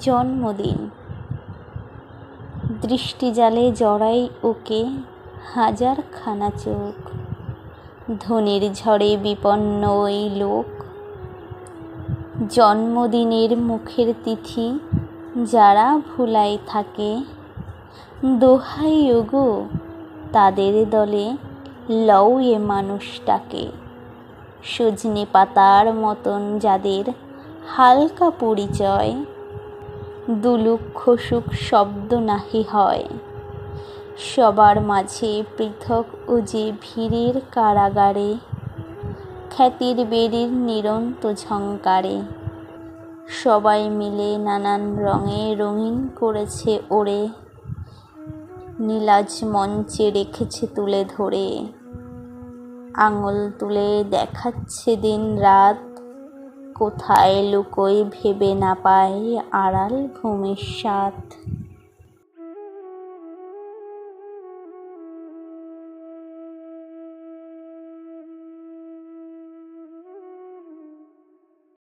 জন্মদিন। দৃষ্টিজালে জড়াই ওকে হাজারখানা চোখ। ধনির ঝড়ে বিপন্ন ওই লোক। জন্মদিনের মুখের তিথি যারা ভুলাই থাকে। দোহাই ওগো, তাদের দলে লও এ মানুষটাকে। সজনে পাতার মতন যাদের হালকা পরিচয় দুলুক্ষ সুখ শব্দ নাহি হয়। সবার মাঝে পৃথক ও যে ভিড়ের কারাগারে, খ্যাতির বেড়ির নিরন্ত ঝঙ্কারে। সবাই মিলে নানান রঙে রঙিন করেছে ওরে নীলাজ মঞ্চে রেখেছে তুলে ধরে। আঙুল তুলে দেখাচ্ছে দিন রাত কোথায় লুকোই ভেবে না পায় আড়াল ঘুমের স্বাদ।